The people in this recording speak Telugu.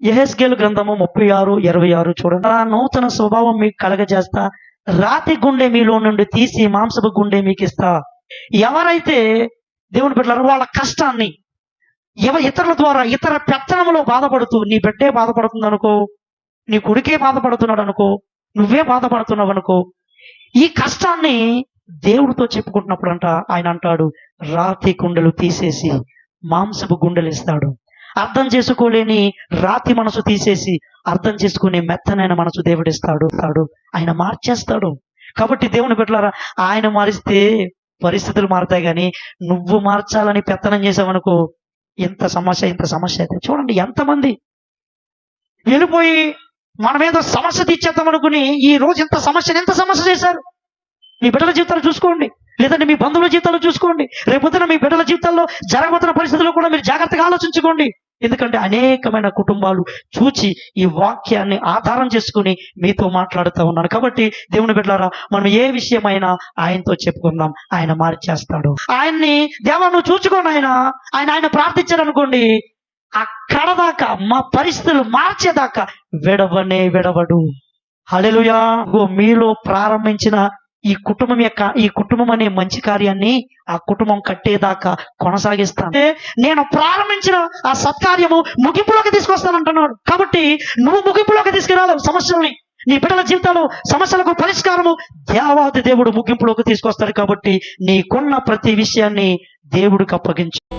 యహెస్కేలు గ్రంథము ముప్పై ఆరు ఇరవై ఆరు చూడండి. ఆ నూతన స్వభావం మీకు కలగజేస్తా రాతి గుండె మీలో నుండి తీసి మాంసపు గుండె మీకు ఇస్తా. ఎవరైతే దేవుని బిడ్డలారో వాళ్ళ కష్టాన్ని ఎవ ఇతరుల ద్వారా ఇతర పెత్తనములో బాధపడుతూ నీ బిడ్డే బాధపడుతుంది అనుకో నీ కొడుకే బాధపడుతున్నాడు అనుకో నువ్వే బాధపడుతున్నావు అనుకో ఈ కష్టాన్ని దేవుడితో చెప్పుకుంటున్నప్పుడు అంట ఆయన అంటాడు రాతి గుండెలు తీసేసి మాంసపు గుండెలు ఇస్తాడు. అర్థం చేసుకోలేని రాతి మనసు తీసేసి అర్థం చేసుకునే మెత్తనైన మనసు దేవుడిస్తాడు తాడు. ఆయన మార్చేస్తాడు. కాబట్టి దేవుని పెట్టారా ఆయన మారిస్తే పరిస్థితులు మారుతాయి కానీ నువ్వు మార్చాలని పెత్తనం చేసావనుకో ఎంత సమస్య ఇంత సమస్య అయితే. చూడండి ఎంతమంది వెళ్ళిపోయి మన మీద సమస్య తీర్చేద్దాం అనుకుని ఈ రోజు ఇంత సమస్యను ఎంత సమస్య చేశారు? మీ బిడ్డల జీవితాలు చూసుకోండి. లేదంటే మీ బంధువుల జీవితాలు చూసుకోండి. రేపొద్దున మీ బిడ్డల జీవితాల్లో జరగబోతున్న పరిస్థితుల్లో కూడా మీరు జాగ్రత్తగా ఆలోచించుకోండి. ఎందుకంటే అనేకమైన కుటుంబాలు చూచి ఈ వాక్యాన్ని ఆధారం చేసుకుని మీతో మాట్లాడుతూ ఉన్నాను. కాబట్టి దేవుని బిడ్డారా మనం ఏ విషయమైనా ఆయనతో చెప్పుకుందాం. ఆయన మార్చేస్తాడు. ఆయన్ని దేవా నువ్వు చూచుకోండి ఆయన. ఆయన ఆయన ప్రార్థించారనుకోండి అక్కడ దాకా మా పరిస్థితులు మార్చేదాకా విడవనే విడవడు. హల్లెలూయా. మీలో ప్రారంభించిన ఈ కుటుంబం యొక్క ఈ కుటుంబం అనే మంచి కార్యాన్ని ఆ కుటుంబం కట్టేదాకా కొనసాగిస్తాను. నేను ప్రారంభించిన ఆ సత్కార్యము ముగింపులోకి తీసుకొస్తానంటున్నాడు. కాబట్టి నువ్వు ముగింపులోకి తీసుకురాలేవు సమస్యల్ని. నీ బిడ్డల జీవితాలు సమస్యలకు పరిష్కారము దేవాది దేవుడు ముగింపులోకి తీసుకొస్తాడు కాబట్టి నీకున్న ప్రతి విషయాన్ని దేవుడికి అప్పగించు.